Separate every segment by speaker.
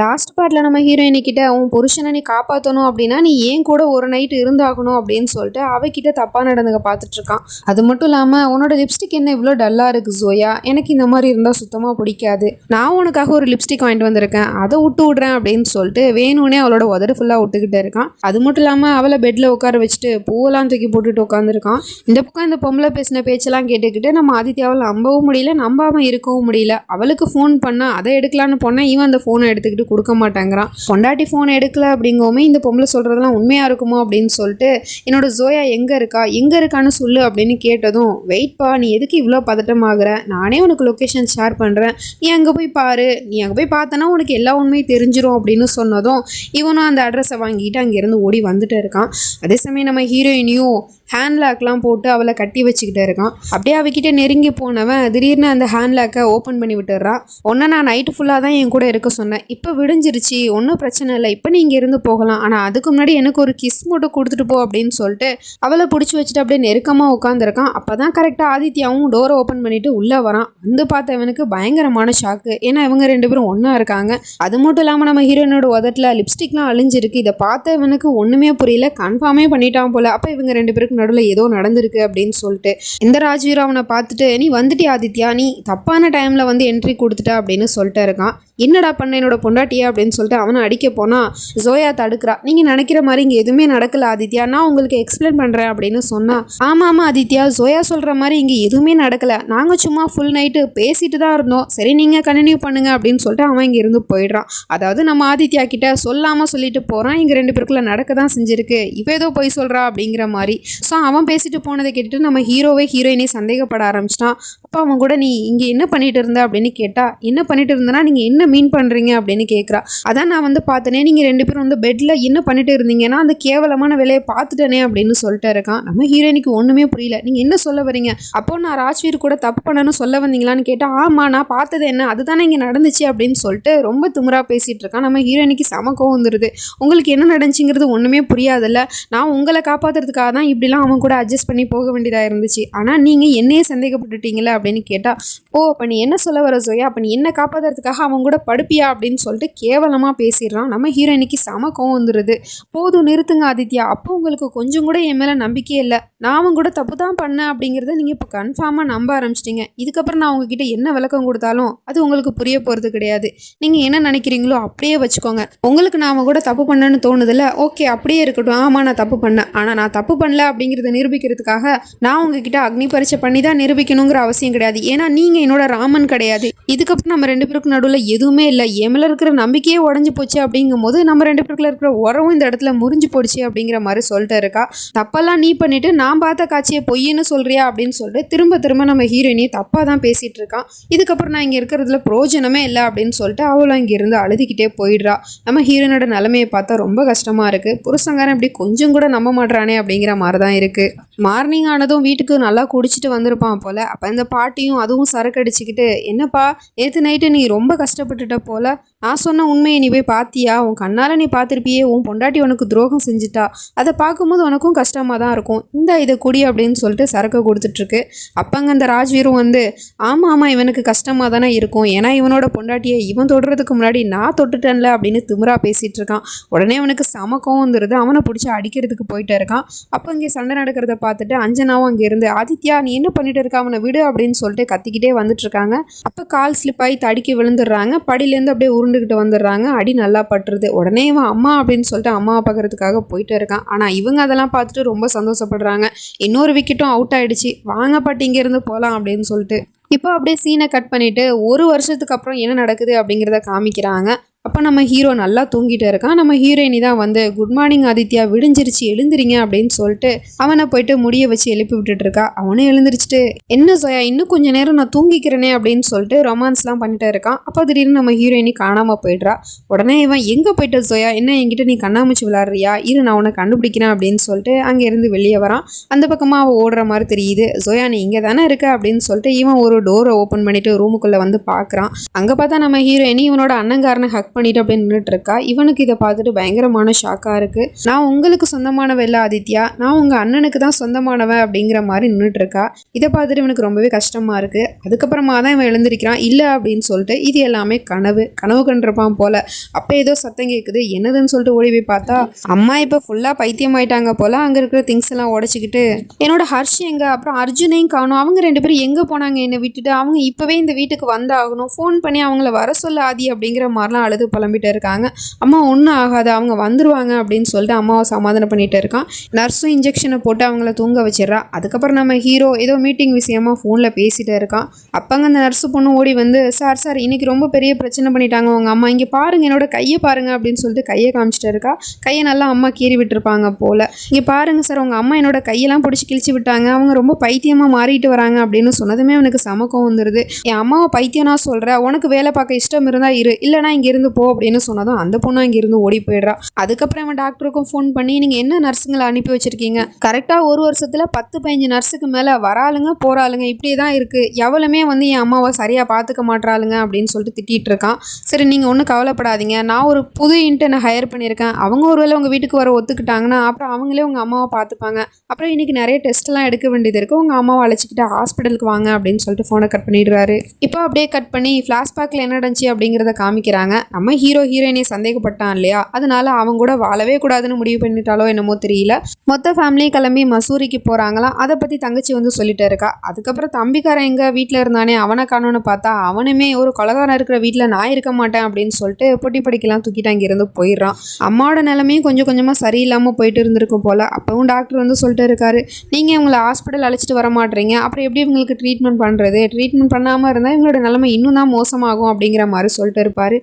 Speaker 1: Last பார்ட்டில் நம்ம ஹீரோயினி கிட்ட உன் புருஷனை நீ காப்பாற்றணும் அப்படின்னா நீ ஏன் கூட ஒரு நைட் இருந்தாகணும்? அப்படின்னு சொல்லிட்டு அவகிட்ட தப்பாக நடந்துக்க பார்த்துட்டு இருக்கான். அது மட்டும் இல்லாமல் உன்னோட லிப்ஸ்டிக் என்ன இவ்வளோ டல்லாக இருக்குது ஜோயா எனக்கு இந்த மாதிரி இருந்தால் சுத்தமாக பிடிக்காது. நான் உனக்காக ஒரு லிப்ஸ்டிக் வாங்கிட்டு வந்திருக்கேன். அதை விட்டு விட்றேன் அப்படின்னு சொல்லிட்டு வேணும்னே அவளோட உதடு ஃபுல்லாக விட்டுக்கிட்டே இருக்கான். அது மட்டும் இல்லாமல் அவளை பெட்டில் உட்கார வச்சுட்டு பூவெல்லாம் தூக்கி போட்டுட்டு உட்காந்துருக்கான் இந்த பக்கம் இந்த பொம்பளை பேசின பேச்செல்லாம் கேட்டுக்கிட்டு நம்ம ஆதித்யாவில் நம்பவும் முடியல நம்பாமல் இருக்கவும் முடியல. அவளுக்கு ஃபோன் பண்ணால் அதை எடுக்கலான்னு போனால் இவன் அந்த ஃபோனை எடுத்துக்கிட்டு கொடுக்க மாட்டேங்கிறான் பொண்டாட்டி ஃபோன் எடுக்கல அப்படிங்கவுமே இந்த பொம்பளை சொல்கிறதெல்லாம் உண்மையாக இருக்குமோ? அப்படின்னு சொல்லிட்டு என்னோட ஜோயா எங்கே இருக்கா? எங்கே இருக்கான்னு சொல்லு அப்படின்னு கேட்டதும் வெயிட்ப்பா நீ எதுக்கு இவ்வளோ பதட்டமாகற? நானே உனக்கு லொக்கேஷன் ஷேர் பண்ணுறேன் நீ அங்கே போய் பாரு. நீ அங்கே போய் பார்த்தனா உனக்கு எல்லா உண்மையும் தெரிஞ்சிரும் அப்படின்னு சொன்னதும் இவனும் அந்த அட்ரஸை வாங்கிட்டு அங்கேருந்து ஓடி வந்துட்டு இருக்கான். அதே சமயம் நம்ம ஹீரோயினியும் ஹேண்ட் லாக்லாம் போட்டு அவளை கட்டி வச்சுக்கிட்டே இருக்கான். அப்படியே அவகிட்ட நெருங்கி போனவன் திடீர்னு அந்த ஹேண்ட் லாக்கை ஓப்பன் பண்ணி விட்டுறான் ஒன்று நான் நைட்டு ஃபுல்லாக தான் என் கூட இருக்க சொன்னேன். இப்போ விடிஞ்சிருச்சு ஒன்றும் பிரச்சனை இல்லை. இப்போ நீ இங்கே இருந்து போகலாம். ஆனால் அதுக்கு முன்னாடி எனக்கு ஒரு கிஸ் மட்டும் கொடுத்துட்டு போ அப்படின்னு சொல்லிட்டு அவளை பிடிச்சி வச்சுட்டு அப்படியே நெருக்கமாக உட்காந்துருக்கான் அப்போ தான் கரெக்டாக ஆதித்யாவும் டோரை ஓப்பன் பண்ணிட்டு உள்ளே வரான். வந்து பார்த்தவனுக்கு பயங்கரமான ஷாக்கு ஏன்னா இவங்க ரெண்டு பேரும் ஒன்றா இருக்காங்க. அது மட்டும் இல்லாமல் நம்ம ஹீரோயினோட உதட்டில் லிப்ஸ்டிக்லாம் அழிஞ்சிருக்கு. இதை பார்த்தவனுக்கு ஒன்றுமே புரியல. கன்ஃபார்மே பண்ணிட்டான் போல். அப்போ இவங்க ரெண்டு பேருக்கும் ரெண்டுக்கு நடுவில் ஏதோ நடந்திருக்கு அப்படின்னு சொல்லிட்டு. இந்த ராஜ்வீர் பார்த்துட்டு நீ வந்துட்டி ஆதித்யா நீ தப்பான டைமில் வந்து என்ட்ரி கொடுத்துட்ட அப்படின்னு சொல்லிட்டு இருக்கான். என்னடா பண்ண என்னோட பொண்டாட்டியா? அப்படின்னு சொல்லிட்டு அவனை அடிக்க போனால் ஜோயா தடுக்கிறா. நீங்கள் நினைக்கிற மாதிரி இங்கே எதுவுமே நடக்கல ஆதித்யா. நான் உங்களுக்கு எக்ஸ்பிளைன் பண்ணுறேன் அப்படின்னு சொன்னா ஆமாம் ஆமாம் ஆதித்யா. ஜோயா சொல்கிற மாதிரி இங்கே எதுவுமே நடக்கல. நாங்கள் சும்மா ஃபுல் நைட்டு பேசிட்டு தான் இருந்தோம். சரி நீங்கள் கண்டினியூ பண்ணுங்க அப்படின்னு சொல்லிட்டு அவன் இங்கே இருந்து போயிடுறான். அதாவது நம்ம ஆதித்யா கிட்ட சொல்லாமல் சொல்லிட்டு போகிறான் இங்கே ரெண்டு பேருக்குள்ள நடக்க தான் செஞ்சிருக்கு. இவ ஏதோ போய் சொல்கிறா அப்படிங்கிற மாதிரி. ஸோ அவன் பேசிட்டு போனதை கேட்டுட்டு நம்ம ஹீரோவே ஹீரோயினே சந்தேகப்பட ஆரம்பிச்சிட்டான். அப்போ அவன் கூட நீ இங்கே என்ன பண்ணிட்டு இருந்த அப்படின்னு கேட்டா என்ன பண்ணிட்டு இருந்தனா நீங்கள் என்ன மீன் பண்ணுறீங்க அப்படின்னு கேட்குறா அதான் நான் வந்து பார்த்தனே நீங்கள் ரெண்டு பேரும் வந்து பெட்டில் என்ன பண்ணிட்டு இருந்தீங்கன்னா அந்த கேவலமான வேலையை பார்த்துட்டனே அப்படின்னு சொல்லிட்டு இருக்கான். நம்ம ஹீரோயினுக்கு ஒன்றுமே புரியல. நீங்கள் என்ன சொல்ல வரீங்க? அப்போ நான் ராஜ்வீர் கூட தப்பு பண்ணணும்னு சொல்ல வந்தீங்களான்னு கேட்டால் ஆமாம் நான் பார்த்தது என்ன? அதுதானே இங்கே நடந்துச்சு அப்படின்னு சொல்லிட்டு ரொம்ப திமுறா பேசிகிட்டு இருக்கான். நம்ம ஹீரோயினுக்கு சம கோவம் வந்துடுது உங்களுக்கு என்ன நடந்துச்சுங்கிறது ஒன்றுமே புரியாதுல்ல. நான் உங்களை காப்பாற்றுறதுக்காக தான் இப்படிலாம் அவன் கூட அட்ஜஸ்ட் பண்ணி போக வேண்டியதாக இருந்துச்சு. ஆனால் நீங்கள் என்னையே சந்தேகப்பட்டுட்டீங்களே அப்படின்னு கேட்டால் ஓ அப்போ நீ என்ன சொல்ல வர ஜோயா? அப்போ நீ என்ன காப்பாற்றுறதுக்காக அவன் கூட படுப்பியா? அப்படின்னு சொல்லிட்டு கேவலமாக பேசிடுறான். நம்ம ஹீரோயினுக்கு செம கோவம் வந்துடுது போதும் நிறுத்துங்க ஆதித்யா. அப்போ உங்களுக்கு கொஞ்சம் கூட என் மேலே நம்பிக்கையே இல்லை. நான் அவன் கூட தப்பு தான் பண்ணேன் அப்படிங்கிறத நீங்கள் இப்போ கன்ஃபார்மாக நம்ப ஆரம்பிச்சிட்டிங்க. இதுக்கப்புறம் நான் உங்ககிட்ட என்ன விளக்கம் கொடுத்தாலும் அது உங்களுக்கு புரிய போகிறது கிடையாது. நீங்கள் என்ன நினைக்கிறீங்களோ அப்படியே வச்சுக்கோங்க. உங்களுக்கு நான் அவன் கூட தப்பு பண்ணேன்னு தோணுதில்ல ஓகே அப்படியே இருக்கட்டும். ஆமாம் நான் தப்பு பண்ணேன். ஆனால் நான் தப்பு பண்ணல அப்படிங்கிறத நிரூபிக்கிறதுக்காக நான் உங்ககிட்ட அக்னி பரீட்சை பண்ணி தான் நிரூபிக்கணுங்கிற அவசியம் கிடையாது. ஏன்னா நீங்கள் என்னோட ராமன் கிடையாது. இதுக்கப்புறம் நம்ம ரெண்டு பேருக்கு நடுவில் எதுவுமே இல்லை. எமில் இருக்கிற நம்பிக்கையே உடஞ்சி போச்சு அப்படிங்கும் போது நம்ம ரெண்டு பேருக்குள்ள இருக்கிற உறவும் இந்த இடத்துல முறிஞ்சு போடுச்சு அப்படிங்கிற மாதிரி சொல்லிட்டு இருக்கா. தப்பெல்லாம் நீ பண்ணிட்டு நான் பார்த்த காட்சியை பொய்ன்னு சொல்கிறியா அப்படின்னு சொல்லிட்டு திரும்ப திரும்ப நம்ம ஹீரோயினியை தப்பாக தான் பேசிட்டு இருக்கான் இதுக்கப்புறம் நான் இங்கே இருக்கிறதுல பிரோஜனமே இல்லை அப்படின்னு சொல்லிட்டு அவளும் இங்கேருந்து அழுதுகிட்டே போயிடுறா. நம்ம ஹீரோயினோட நிலைமையை பார்த்தா ரொம்ப கஷ்டமாக இருக்குது புருஷங்காரன் இப்படி கொஞ்சம் கூட நம்ப மாட்றானே அப்படிங்கிற மாதிரி தான் இருக்குது மார்னிங் ஆனதும் வீட்டுக்கு நல்லா குடிச்சிட்டு வந்திருப்பான் போல். அப்போ இந்த பாட்டியும் அதுவும் சரக்கு அடிச்சுக்கிட்டு என்னப்பா நேற்று நைட்டு நீ ரொம்ப கஷ்டப்பட்டுட்ட போல நான் சொன்ன உண்மையை நீ போய் பார்த்தியா உன் கண்ணால் நீ பார்த்துருப்பியே உன் பொண்டாட்டி உனக்கு துரோகம் செஞ்சுட்டா. அதை பார்க்கும்போது உனக்கும் கஷ்டமாக தான் இருக்கும். இந்த இதை குடி அப்படின்னு சொல்லிட்டு சரக்கு கொடுத்துட்ருக்கு. அப்பங்க அந்த ராஜ்வீரும் வந்து ஆமாம் ஆமாம் இவனுக்கு கஷ்டமாக தானே இருக்கும். ஏன்னா இவனோட பொண்டாட்டியை இவன் தொடுறதுக்கு முன்னாடி நான் தொட்டுட்டேன்ல அப்படின்னு திமுறா பேசிகிட்டு இருக்கான். உடனே அவனுக்கு சமக்கம் வந்துடுது அவனை பிடிச்சி அடிக்கிறதுக்கு போயிட்டு இருக்கான். அப்போ இங்கே சண்டை நடக்கிறத பார்த்துட்டு அஞ்சனாவும் அங்கே இருந்து ஆதித்யா நீ என்ன பண்ணிட்டு இருக்க? அவனை விடு அப்படின்னு சொல்லிட்டு கத்திக்கிட்டே வந்துட்டு இருக்காங்க. அப்போ கால் ஸ்லிப் ஆகி தடுக்கி விழுந்துடுறாங்க. படியிலேருந்து அப்படியே உருண்டுக்கிட்டு வந்துடுறாங்க. அடி நல்லா பட்டுருது. உடனே இவன் அம்மா அப்படின்னு சொல்லிட்டு அம்மாவை பார்க்கறதுக்காக போயிட்டு இருக்கான். ஆனால் இவங்க அதெல்லாம் பார்த்துட்டு ரொம்ப சந்தோஷப்படுறாங்க. இன்னொரு விக்கெட்டும் அவுட் ஆகிடுச்சு வாங்க பாட்டி இங்கேருந்து போகலாம் அப்படின்னு சொல்லிட்டு. இப்போ அப்படியே சீனை கட் பண்ணிவிட்டு ஒரு வருஷத்துக்கு அப்புறம் என்ன நடக்குது அப்படிங்கிறத காமிக்கிறாங்க. அப்போ நம்ம ஹீரோ நல்லா தூங்கிட்டு இருக்கான். நம்ம ஹீரோயினி தான் வந்து குட் மார்னிங் ஆதித்யா விடிஞ்சிருச்சு எழுந்திரிங்க அப்படின்னு சொல்லிட்டு அவனை போயிட்டு முடிய வச்சு எழுப்பி விட்டுட்டு இருக்கா. அவனும் எழுந்திரிச்சிட்டு என்ன சோயா இன்னும் கொஞ்சம் நேரம் நான் தூங்கிக்கிறேனே அப்படின்னு சொல்லிட்டு ரொமான்ஸ்லாம் பண்ணிட்டு இருக்கான். அப்போ திடீர்னு நம்ம ஹீரோயினி காணாமல் போயிடுறா. உடனே இவன் எங்கே போயிட்ட சோயா என்ன என்கிட்ட நீ கண்ணாமூச்சி விளாட்றியா இரு நான் உன்னை கண்டுபிடிக்கிறேன் அப்படின்னு சொல்லிட்டு அங்கேருந்து வெளியே வரான். அந்த பக்கமாக அவள் ஓடுற மாதிரி தெரியுது. சோயா நீ இங்கே தானே இருக்க? அப்படின்னு சொல்லிட்டு இவன் ஒரு டோரை ஓப்பன் பண்ணிட்டு ரூமுக்குள்ளே வந்து பார்க்குறான் அங்கே பார்த்தா நம்ம ஹீரோயினி இவனோட அண்ணங்காரனை ஹக் பண்ணிட்டு அப்படியே நின்றுட்டு இருக்கா இவனுக்கு இதை பார்த்துட்டு பயங்கரமான ஷாக்காக இருக்குது நான் உங்களுக்கு சொந்தமானவ இல்லை ஆதித்யா. நான் உங்கள் அண்ணனுக்கு தான் சொந்தமானவன் அப்படிங்கிற மாதிரி நின்றுட்டு இருக்கா இதை பார்த்துட்டு இவனுக்கு ரொம்பவே கஷ்டமாக இருக்குது அதுக்கப்புறமா தான் இவன் எழுந்திருக்கிறான். இல்லை அப்படின்னு சொல்லிட்டு இது எல்லாமே கனவு. கனவு கண்டிருப்பான் போல. அப்போ ஏதோ சத்தம் கேட்குது என்னதுன்னு சொல்லிட்டு ஓடி போய் பார்த்தா அம்மா இப்போ ஃபுல்லாக பைத்தியம் ஆயிட்டாங்க போல. அங்கே இருக்கிற திங்ஸ் எல்லாம் உடச்சிக்கிட்டு என்னோட ஹர்ஷ் எங்கே? அப்புறம் அர்ஜுனையும் காணும். அவங்க ரெண்டு பேரும் எங்கே போனாங்க? என்னை விட்டுட்டு. அவங்க இப்போவே இந்த வீட்டுக்கு வந்தாகணும். ஃபோன் பண்ணி அவங்கள வர சொல்ல ஆதி அப்படிங்கிற மாதிரிலாம் அழுது புலம்பிட்டு இருக்காங்க அம்மா ஒன்றும் ஆகாது. அவங்க வந்துருவாங்க. அப்படின்னு சொல்லிட்டு அம்மாவை சமாதானம் பண்ணிகிட்டு இருக்கான். நர்ஸும் இன்ஜெக்ஷனை போட்டு அவங்கள தூங்க வச்சிடுறா. அதுக்கப்புறம் நம்ம ஹீரோ ஏதோ மீட்டிங் விஷயமா ஃபோனில் பேசிகிட்டே இருக்கான். அப்பங்க அந்த நர்ஸு பொண்ணு ஓடி வந்து சார் சார் இன்றைக்கி ரொம்ப பெரிய பிரச்சனை பண்ணிட்டாங்க. உங்கள் அம்மா இங்கே பாருங்க. என்னோட கையை பாருங்க. அப்படின்னு சொல்லிட்டு கையை காமிச்சிட்டு இருக்கா. கையை நல்லா அம்மா கீறி விட்டுருப்பாங்க போல். இங்கே பாருங்க சார். உங்கள் அம்மா என்னோட கையெல்லாம் பிடிச்சி கிழிச்சு விட்டாங்க. அவங்க ரொம்ப பைத்தியமாக மாறிட்டு வராங்க. அப்படின்னு சொன்னதுமே அவனுக்கு சமக்கம் வந்துடுது என் அம்மாவை பைத்தியம் நான் சொல்கிறேன் உனக்கு வேலை பார்க்க இஷ்டம் இருந்தால் இரு. இல்லைனா இங்கேருந்து போ அப்படின்னு சொன்னதும் அந்த பொண்ணு அங்கேருந்து ஓடி போயிடுறா. அதுக்கப்புறம் அவன் டாக்டருக்கும் ஃபோன் பண்ணி நீங்கள் என்ன நர்ஸுங்களை அனுப்பி வச்சிருக்கீங்க? கரெக்டாக ஒரு வருஷத்தில் பத்து பதினஞ்சு நர்ஸுக்கு மேலே வராளுங்க போகிறாளுங்க இப்படியே தான் இருக்குது எவ்வளவுமே வந்து என் அம்மாவை சரியாக பார்த்துக்க மாட்றாளுங்க அப்படின்னு சொல்லிட்டு திட்டிகிட்டு இருக்கான். சரி நீங்கள் ஒன்றும் கவலைப்படாதீங்க. நான் ஒரு புது இன்டர்னை ஹையர் பண்ணியிருக்கேன். அவங்க ஒரு வேளை உங்கள் வீட்டுக்கு வர ஒத்துக்கிட்டாங்கன்னா அப்புறம் அவங்களே உங்கள் அம்மாவை பார்த்துப்பாங்க. அப்புறம் இன்றைக்கி நிறைய டெஸ்ட்லாம் எடுக்க வேண்டியது இருக்குது உங்கள் அம்மாவை அழைச்சிக்கிட்டு ஹாஸ்பிட்டலுக்கு வாங்க அப்படின்னு சொல்லிட்டு ஃபோனை கட் பண்ணிடுறாரு. இப்போ அப்படியே கட் பண்ணி ஃப்ளாஷ்பேக்கில் என்ன நடந்துச்சு அப்படிங்கிறத காமிக்கிறாங்க. நம்ம ஹீரோ ஹீரோயினை சந்தேகப்பட்டான் இல்லையா? அதனால அவங்க கூட வாழவே கூடாதுன்னு முடிவு பண்ணிட்டாலோ என்னமோ தெரியல. மொத்த ஃபேமிலியும் கிளம்பி மசூரிக்கு போகிறாங்களாம் அதை பற்றி தங்கச்சி வந்து சொல்லிட்டு இருக்கா. அதுக்கப்புறம் தம்பிக்காரன் எங்க வீட்டில் இருந்தானே அவனை காணும்னு பார்த்தா அவனுமே ஒரு கொலகாரன் இருக்கிற வீட்டில் நான் இருக்க மாட்டேன் அப்படின்னு சொல்லிட்டு பொட்டி படிக்கலாம் தூக்கிட்டு அங்கேருந்து போயிடுறான். அம்மாவோட நிலமையும் கொஞ்சம் கொஞ்சமாக சரியில்லாமல் போயிட்டு இருந்திருக்கும் போல். அப்பவும் டாக்டர் வந்து சொல்லிட்டு இருக்காரு நீங்கள் உங்களை ஹாஸ்பிட்டல் அழைச்சிட்டு வர மாட்டீங்க. அப்புறம் எப்படி இவங்களுக்கு ட்ரீட்மெண்ட் பண்ணுறது ட்ரீட்மெண்ட் பண்ணாமல் இருந்தால் இவங்களோட நிலைமை இன்னும் தான் மோசமாகும் அப்படிங்கிற மாதிரி சொல்லிட்டு இருப்பார்.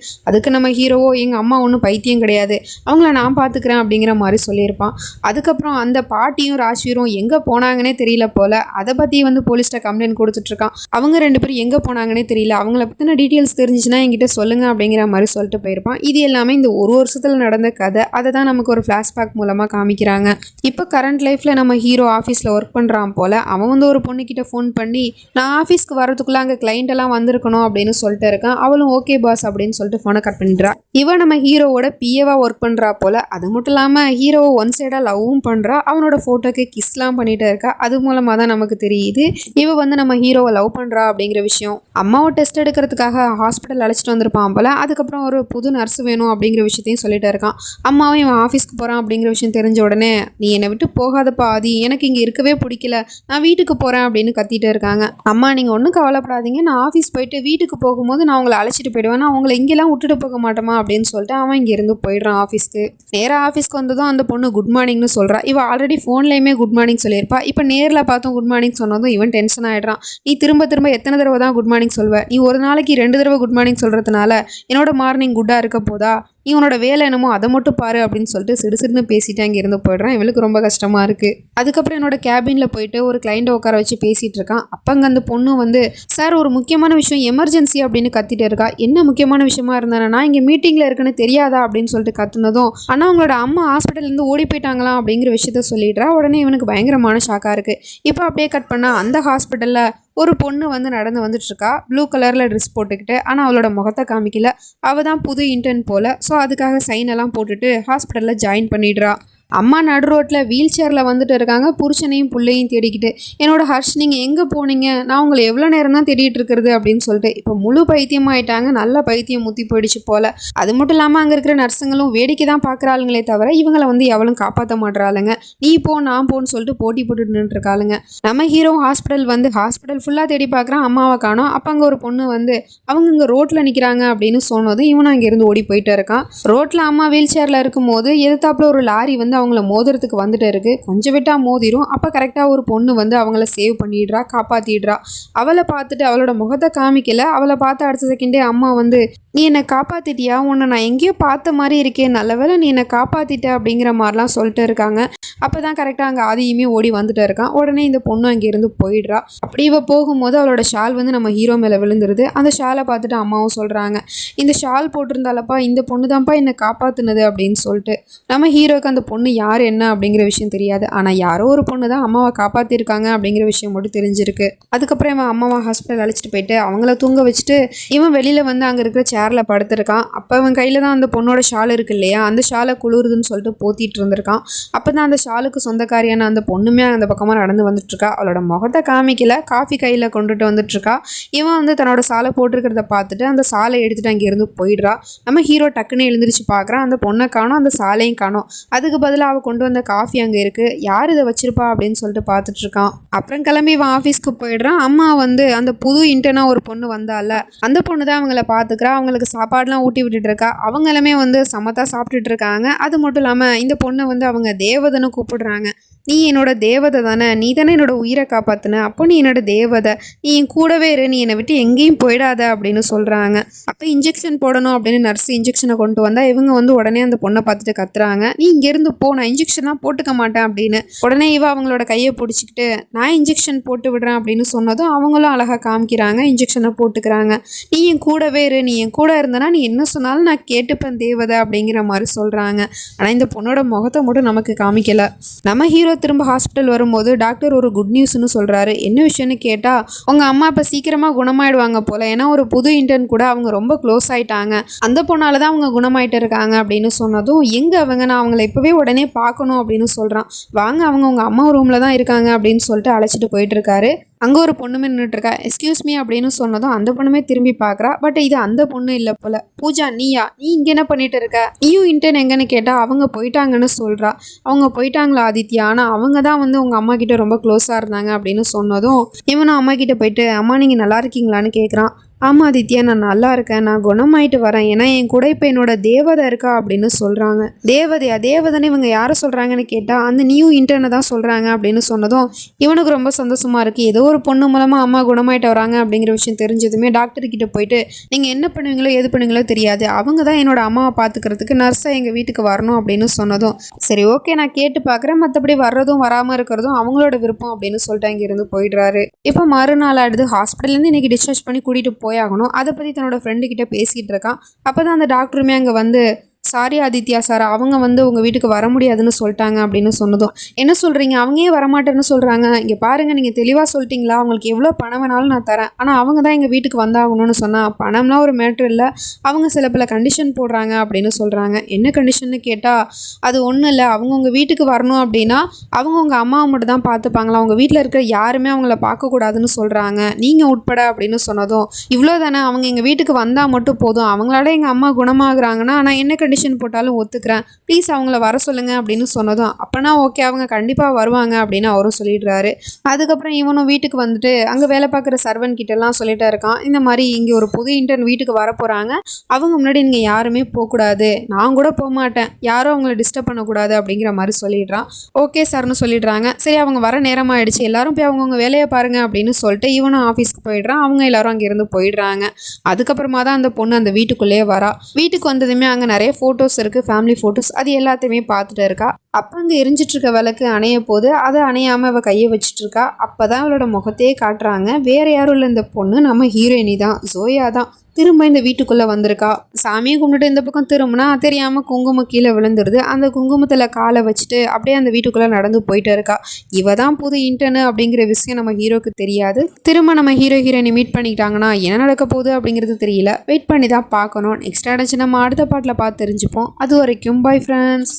Speaker 1: அதுக்கு நம்ம ஹீரோவோ எங்கள் அம்மா ஒன்றும் பைத்தியம் கிடையாது. அவங்கள நான் பார்த்துக்கிறேன் அப்படிங்கிற மாதிரி சொல்லியிருப்பான். அதுக்கப்புறம் அந்த பாட்டியும் ராஜ்வீரும் எங்கே போனாங்கன்னே தெரியல போல். அதை பற்றி வந்து போலீஸ்கிட்ட கம்ப்ளைண்ட் கொடுத்துட்ருக்கான். அவங்க ரெண்டு பேரும் எங்கே போனாங்கன்னே தெரியல. அவங்கள பற்றின டீட்டெயில்ஸ் தெரிஞ்சிச்சுன்னா என்கிட்ட சொல்லுங்கள் அப்படிங்கிற மாதிரி சொல்லிட்டு போயிருப்பான். இது எல்லாமே இந்த ஒரு வருஷத்தில் நடந்த கதை. அதை தான் நமக்கு ஒரு ஃப்ளாஷ்பேக் மூலமாக காமிக்கிறாங்க. இப்போ கரண்ட் லைஃப்பில் நம்ம ஹீரோ ஆஃபீஸில் ஒர்க் பண்ணுறான் போல். அவன் வந்து ஒரு பொண்ணுக்கிட்ட ஃபோன் பண்ணி நான் ஆஃபீஸ்க்கு வரதுக்குள்ளே அங்கே கிளைண்ட் எல்லாம் வந்திருக்கணும் அப்படின்னு சொல்லிட்டு இருக்கான். அவளும் ஓகே பாஸ் அப்படின்னு சொல்லிட்டு ஃபோனை கட் பண்ணுறா இவன் நம்ம ஹீரோவோட பிஏவா ஒர்க் பண்ணுறா போல். அது மட்டும் இல்லாமல் ஹீரோவை ஒன் சைடாக லவ்வும் பண்ணுறா அவனோட ஃபோட்டோக்கு கிஸ்லாம் பண்ணிகிட்டு இருக்கா. அது மூலமாக தான் நமக்கு தெரியுது. இவ வந்து நம்ம ஹீரோவை லவ் பண்ணுறா அப்படிங்கிற விஷயம். அம்மாவை டெஸ்ட் எடுக்கிறதுக்காக ஹாஸ்பிட்டல் அழைச்சிட்டு வந்திருப்பான் போல். அதுக்கப்புறம் ஒரு புது நர்ஸ் வேணும் அப்படிங்கிற விஷயத்தையும் சொல்லிட்டு இருக்கான். அம்மாவும் இவன் ஆஃபீஸ்க்கு போகிறான் அப்படிங்கிற விஷயம் தெரிஞ்ச உடனே நீ என்னை விட்டு போகாதப்பா ஆதி. எனக்கு இங்கே இருக்கவே பிடிக்கல. நான் வீட்டுக்கு போகிறேன் அப்படின்னு கத்திட்டு இருக்காங்க. அம்மா நீங்கள் ஒன்றும் கவலைப்படாதீங்க. நான் ஆஃபீஸ் போயிட்டு வீட்டுக்கு போகும்போது நான் உங்களை அழைச்சிட்டு போயிடுவேன். நான் உங்களை இங்கெல்லாம் விட்டுட்டு போக மாட்டோமா அப்படின்னு சொல்லிட்டு அவன் இங்கேருந்து போயிடுறான் ஆஃபீஸ்க்கு நேராக ஆஃபீஸ்க்கு வந்ததும் அந்த பொண்ணு குட் மார்னிங்னு சொல்கிறா இவன் ஆல்ரெடி ஃபோன்லேயுமே குட் மார்னிங் சொல்லியிருப்பா. இப்போ நேரில் பார்த்தோம் குட் மார்னிங் சொன்னதும் இவன் டென்ஷன் ஆகிடுறான் நீ திரும்ப திரும்ப எத்தனை தடவை தான் குட் மார்னிங் சொல்வ? நீ ஒரு நாளைக்கு ரெண்டு தடவை குட் மார்னிங் சொல்கிறதுனால என்னோட மார்னிங் குட்டாக இருக்க போதா? இவனோட வேலை என்னமோ அதை மட்டும் பாரு அப்படின்னு சொல்லிட்டு சிடு சிடுன்னு பேசிட்டு அங்கே இருந்து போயிடுறான். இவளுக்கு ரொம்ப கஷ்டமாக இருக்குது அதுக்கப்புறம் என்னோட கேபினில் போயிட்டு ஒரு கிளைண்ட்டை உட்கார வச்சு பேசிகிட்டு இருக்கான். அப்போ அங்கே அந்த பொண்ணு வந்து சார் ஒரு முக்கியமான விஷயம் எமர்ஜென்சி அப்படின்னு கத்திட்டு இருக்கா. என்ன முக்கியமான விஷயமா இருந்தானா? இங்கே மீட்டிங்கில் இருக்குன்னு தெரியாதா? அப்படின்னு சொல்லிட்டு கத்துனதும் ஆனால் அவங்களோட அம்மா ஹாஸ்பிட்டல்லேருந்து ஓடி போயிட்டாங்களாம் அப்படிங்கிற விஷயத்த சொல்லிடுறா. உடனே இவனுக்கு பயங்கரமான ஷாக்காக இருக்குது இப்போ அப்படியே கட் பண்ணால் அந்த ஹாஸ்பிட்டலில் ஒரு பொண்ணு வந்து நடந்து வந்துட்டுருக்கா ப்ளூ கலரில் ட்ரெஸ் போட்டுக்கிட்டு ஆனால் அவளோட முகத்தை காமிக்கல. அவள் தான் புது இன்டர்ன் போல். ஸோ அதுக்காக சைன் எல்லாம் போட்டுட்டு ஹாஸ்பிட்டலில் ஜாயின் பண்ணிடுறா. அம்மா நடு ரோட்டில் வீல் சேரில் வந்துட்டு இருக்காங்க. புருஷனையும் புள்ளையும் தேடிக்கிட்டு என்னோட ஹர்ஷ் நீங்கள் எங்கே போனீங்க? நான் உங்களை எவ்வளோ நேரம் தான் தேடிட்டு இருக்கிறது? அப்படின்னு சொல்லிட்டு இப்போ முழு பைத்தியம் ஆயிட்டாங்க. நல்ல பைத்தியம் முத்தி போயிடுச்சு போல். அது மட்டும் இல்லாமல் அங்கே இருக்கிற நர்ஸுங்களும் வேடிக்கை தான் பார்க்குறாளுங்களே தவிர இவங்களை வந்து எவ்வளோ காப்பாற்ற மாட்றாளுங்க நீ போ நான் போன்னு சொல்லிட்டு போட்டி போட்டுட்டு நின்றுருக்காளுங்க நம்ம ஹீரோ ஹாஸ்பிட்டல் வந்து ஹாஸ்பிட்டல் ஃபுல்லாக தேடி பார்க்குறான் அம்மாவை காணோம். அப்போ அங்கே ஒரு பொண்ணு வந்து அவங்க இங்கே ரோட்டில் நிற்கிறாங்க அப்படின்னு சொன்னதும் இவனும் அங்கேருந்து ஓடி போயிட்டு இருக்கான். ரோட்டில் அம்மா வீல் சேரில் இருக்கும்போது எதிர்த்தாப்புல ஒரு லாரி வந்து வந்து அவங்கள மோதுறதுக்கு வந்துட்டு இருக்கு. கொஞ்சம் விட்டா மோதிரும். அப்போ கரெக்டாக ஒரு பொண்ணு வந்து அவங்கள சேவ் பண்ணிடுறா காப்பாற்றிடுறா அவளை பார்த்துட்டு அவளோட முகத்தை காமிக்கல. அவளை பார்த்து அடுத்த செகண்டே அம்மா வந்து நீ என்னை காப்பாத்திட்டியா? உன்னை நான் எங்கேயோ பார்த்த மாதிரி இருக்கேன் நல்ல வேளை நீ என்னை காப்பாத்திட்ட அப்படிங்கிற மாதிரிலாம் சொல்லிட்டு இருக்காங்க. அப்போ தான் கரெக்டாக அங்கே ஆதியுமே ஓடி வந்துட்டு இருக்கான். உடனே இந்த பொண்ணு அங்கேருந்து போயிடுறா. அப்படி இவ போகும்போது அவளோட ஷால் வந்து நம்ம ஹீரோ மேலே விழுந்துருது. அந்த ஷாலை பார்த்துட்டு அம்மாவும் சொல்கிறாங்க இந்த ஷால் போட்டிருந்தாலப்பா இந்த பொண்ணு தான்ப்பா என்னை காப்பாத்துனது அப்படின்னு சொல்லிட்டு. நம்ம ஹீரோக்கு அந்த பொண்ணு பொண்ணு யார் என்ன அப்படிங்கிற விஷயம் தெரியாது. ஆனால் யாரோ ஒரு பொண்ணு தான் அம்மாவை காப்பாற்றிருக்காங்க அப்படிங்கிற விஷயம் மட்டும் தெரிஞ்சிருக்கு. அதுக்கப்புறம் இவன் அம்மாவை ஹாஸ்பிட்டல் அழைச்சிட்டு போயிட்டு அவங்கள தூங்க வச்சுட்டு இவன் வெளியில் வந்து அங்கே இருக்கிற சேரில் படுத்திருக்கான். அப்போ அவன் கையில் தான் அந்த பொண்ணோட ஷால் இருக்கு இல்லையா? அந்த ஷாலை குளிருதுன்னு சொல்லிட்டு போத்திட்டு இருந்திருக்கான். அப்போ தான் அந்த ஷாலுக்கு சொந்தக்காரியான அந்த பொண்ணுமே அந்த பக்கமாக நடந்து வந்துட்டுருக்கா. அவளோட முகத்தை காமிக்கல. காஃபி கையில் கொண்டுட்டு வந்துட்டுருக்கா. இவன் வந்து தன்னோட சாலை போட்டிருக்கிறத பார்த்துட்டு அந்த சாலை எடுத்துகிட்டு அங்கேருந்து போயிடுறா. நம்ம ஹீரோ டக்குன்னு எழுந்திரிச்சு பார்க்குறான். அந்த பொண்ணை காணோம் அந்த சாலையும் காணும். அதுக்கு பதிலாக அவள் கொண்டு வந்த காஃபி அங்கே இருக்குது யார் இதை வச்சிருப்பா அப்படின்னு சொல்லிட்டு பார்த்துட்ருக்கான். அப்புறம் கிளம்பி இவன் ஆஃபீஸ்க்கு போயிடுறான். அம்மா வந்து அந்த புது இன்டர்னாக ஒரு பொண்ணு வந்தால அந்த பொண்ணு தான் அவங்கள பார்த்துக்கிறா. அவங்களுக்கு சாப்பாடுலாம் ஊட்டி விட்டுட்டு இருக்கா அவங்களுமே வந்து சமத்தாக சாப்பிட்டுட்டு இருக்காங்க அது மட்டும் இல்லாமல் இந்த பொண்ணை வந்து அவங்க தேவதனு கூப்பிடுறாங்க. நீ என்னோட தேவதை தானே நீ தானே என்னோட உயிரை காப்பாற்றின அப்போ நீ என்னோட தேவதை. நீ என் கூடவே இரு நீ என்னை விட்டு எங்கேயும் போயிடாத அப்படின்னு சொல்கிறாங்க அப்போ இன்ஜெக்ஷன் போடணும் அப்படின்னு நர்ஸ் இன்ஜெக்ஷனை கொண்டு வந்தால் இவங்க வந்து உடனே அந்த பொண்ணை பார்த்துட்டு கத்துறாங்க. நீ இங்கேருந்து போ நான் இன்ஜெக்ஷன்லாம் போட்டுக்க மாட்டேன் அப்படின்னு. உடனே இவ அவங்களோட கையை பிடிச்சிக்கிட்டு நான் இன்ஜெக்ஷன் போட்டு விடுறேன் அப்படின்னு சொன்னதும் அவங்களும் அழகாக காமிக்கிறாங்க இன்ஜெக்ஷனை போட்டுக்கிறாங்க. நீ என் கூடவே இரு நீ என் கூட இருந்தனா நீ என்ன சொன்னாலும் நான் கேட்டுப்பேன் தேவதை அப்படிங்கிற மாதிரி சொல்கிறாங்க ஆனால் இந்த பொண்ணோட முகத்தை மட்டும் நமக்கு காமிக்கலை. நம்ம ஹீரோ திரும்ப ஹாஸ்பிட்டல் வரும்போது டாக்டர் ஒரு குட் நியூஸ்னு சொல்கிறாரு என்ன விஷயம்னு கேட்டால் உங்கள் அம்மா இப்போ சீக்கிரமாக குணமாயிடுவாங்க போல். ஏன்னா ஒரு புது இன்டர்ன் கூட அவங்க ரொம்ப க்ளோஸ் ஆயிட்டாங்க. அந்த பொண்ணால் தான் அவங்க குணமாயிட்டு இருக்காங்க அப்படின்னு சொன்னதும் எங்கே அவங்க நான் அவங்கள இப்போவே உடனே பார்க்கணும் அப்படின்னு சொல்கிறான் வாங்க அவங்க உங்கள் அம்மா ரூமில் தான் இருக்காங்க அப்படின்னு சொல்லிட்டு அழைச்சிட்டு போயிட்டு இருக்காரு. அங்கே ஒரு பொண்ணுமே நின்றுட்டு இருக்கா எக்ஸ்கியூஸ் மீ அப்படின்னு சொன்னதும் அந்த பொண்ணுமே திரும்பி பார்க்குறா பட் இது அந்த பொண்ணு இல்லை போல. பூஜா நீயா? நீ இங்கே என்ன பண்ணிட்டு இருக்க நீயும் இன்டர்ன் எங்கன்னு கேட்டால் அவங்க போயிட்டாங்கன்னு சொல்கிறா அவங்க போயிட்டாங்களா ஆதித்யா? ஆனால் அவங்க தான் வந்து உங்கள் அம்மா கிட்ட ரொம்ப க்ளோஸாக இருந்தாங்க அப்படின்னு சொன்னதும் இவனும் அம்மா கிட்ட போயிட்டு அம்மா நீங்கள் நல்லா இருக்கீங்களான்னு கேட்குறான் ஆமாம் ஆதித்யா நான் நல்லா இருக்கேன். நான் குணமாயிட்டு வரேன். ஏன்னா என் கூட இப்போ என்னோட தேவதை இருக்கா அப்படின்னு சொல்கிறாங்க தேவதையா? தேவதைன்னு இவங்க யாரை சொல்கிறாங்கன்னு கேட்டால் அந்த நியூ இன்டர்னை தான் சொல்கிறாங்க அப்படின்னு சொன்னதும் இவனுக்கு ரொம்ப சந்தோஷமாக இருக்குது ஏதோ ஒரு பொண்ணு மூலமாக அம்மா குணமாயிட்டு வராங்க அப்படிங்கிற விஷயம் தெரிஞ்சதுமே டாக்டர் கிட்ட போயிட்டு நீங்கள் என்ன பண்ணுவீங்களோ எது பண்ணுவீங்களோ தெரியாது. அவங்க தான் என்னோட அம்மாவை பார்த்துக்கிறதுக்கு நர்ஸாக எங்கள் வீட்டுக்கு வரணும் அப்படின்னு சொன்னதும் சரி ஓகே நான் கேட்டு பார்க்குறேன். மற்றபடி வர்றதும் வராமல் இருக்கிறதும் அவங்களோட விருப்பம் அப்படின்னு சொல்லிட்டு இங்கேருந்து போயிடுறாரு. இப்போ மறுநாள் அடுத்து ஹாஸ்பிட்டல்லேருந்து இன்றைக்கி டிஸ்சார்ஜ் பண்ணி கூட்டிகிட்டு போயாகணும். அதை பற்றி தன்னோட ஃப்ரெண்டு கிட்ட பேசிகிட்டு இருக்கான். அப்போ தான் அந்த டாக்டருமே அங்கே வந்து சாரி ஆதித்யா சார் அவங்க வந்து உங்கள் வீட்டுக்கு வர முடியாதுன்னு சொல்லிட்டாங்க அப்படின்னு சொன்னதும். என்ன சொல்கிறீங்க அவங்க ஏன் வரமாட்டேன்னு சொல்கிறாங்க இங்கே பாருங்கள் நீங்கள் தெளிவாக சொல்லிட்டீங்களா? அவங்களுக்கு எவ்வளோ பணம் வேணாலும் நான் தரேன். ஆனால் அவங்க தான் எங்கள் வீட்டுக்கு வந்தாகணும்னு சொன்னால் பணம்லாம் ஒரு மேட்ரு இல்லை. அவங்க சில பல கண்டிஷன் போடுறாங்க அப்படின்னு சொல்கிறாங்க என்ன கண்டிஷன்னு கேட்டால் அது ஒன்றும் இல்லை. அவங்க உங்கள் வீட்டுக்கு வரணும் அப்படின்னா அவங்க உங்கள் அம்மாவை மட்டும் தான் பார்த்துப்பாங்களா? அவங்க வீட்டில் இருக்கிற யாருமே அவங்கள பார்க்கக்கூடாதுன்னு சொல்கிறாங்க நீங்கள் உட்பட அப்படின்னு சொன்னதும் இவ்வளோ தானே அவங்க எங்கள் வீட்டுக்கு வந்தால் மட்டும் போதும். அவங்களால எங்கள் அம்மா குணமாகறாங்கன்னா ஆனால் என்ன கண்டிஷன் போட்டாலும் ஒத்துக்கிறேன். ப்ளீஸ் அவங்கள வர சொல்லுங்கள் அப்படின்னு சொன்னதும் அப்போனா ஓகே அவங்க கண்டிப்பாக வருவாங்க அப்படின்னு அவரும் சொல்லிடுறாரு. அதுக்கப்புறம் இவனும் வீட்டுக்கு வந்துட்டு அங்கே வேலை பார்க்குற சர்வன் கிட்டலாம் சொல்லிட்டே இருக்கான். இந்த மாதிரி இங்கே ஒரு புது இன்டர்ன் வீட்டுக்கு வர போகிறாங்க அவங்க முன்னாடி நீங்கள் யாருமே போகக்கூடாது. நான் கூட போக மாட்டேன். யாரும் அவங்கள டிஸ்டர்ப் பண்ணக்கூடாது அப்படிங்கிற மாதிரி சொல்லிடுறான். ஓகே சார்னு சொல்லிடுறாங்க. சரி அவங்க வர நேரமாயிடுச்சு. எல்லாரும் போய் அவங்கவுங்க வேலையை பாருங்க அப்படின்னு சொல்லிட்டு இவனும் ஆஃபீஸ்க்கு போயிடுறான். அவங்க எல்லாரும் அங்கேருந்து போயிடுறாங்க. அதுக்கப்புறமா தான் அந்த பொண்ணு அந்த வீட்டுக்குள்ளேயே வரா. வீட்டுக்கு வந்ததுமே அங்கே நிறைய ஃபோட்டோஸ் இருக்குது ஃபேமிலி ஃபோட்டோஸ் அது எல்லாத்தையுமே பார்த்துட்டு இருக்கா. அப்போ அங்கே எரிஞ்சிட்ருக்க விளக்கு அணைய போது அதை அணையாமல் அவள் கையை வச்சுட்டு இருக்கா அப்போ தான் அவளோட முகத்தையே காட்டுறாங்க. வேறு யாரும் இல்லை இந்த பொண்ணு நம்ம ஹீரோயினி தான் ஜோயா தான். திரும்ப இந்த வீட்டுக்குள்ளே வந்திருக்கா? சாமியை கும்பிட்டுட்டு இந்த பக்கம் திரும்பினா தெரியாமல் குங்குமம் கீழே விழுந்துருது. அந்த குங்குமத்தில் காலை வச்சுட்டு அப்படியே அந்த வீட்டுக்குள்ளே நடந்து போயிட்டு இருக்கா. இவ தான் புது இன்டர்னு அப்படிங்கிற விஷயம் நம்ம ஹீரோக்கு தெரியாது. திரும்ப நம்ம ஹீரோ ஹீரோயினை மீட் பண்ணிக்கிட்டாங்கன்னா என்ன நடக்க போகுது அப்படிங்கிறது தெரியல. வெயிட் பண்ணி தான் பார்க்கணும் நெக்ஸ்ட் அடைச்சு நம்ம அடுத்த பாட்டில் பார்த்து தெரிஞ்சுப்போம். அது வரைக்கும் பை ஃப்ரெண்ட்ஸ்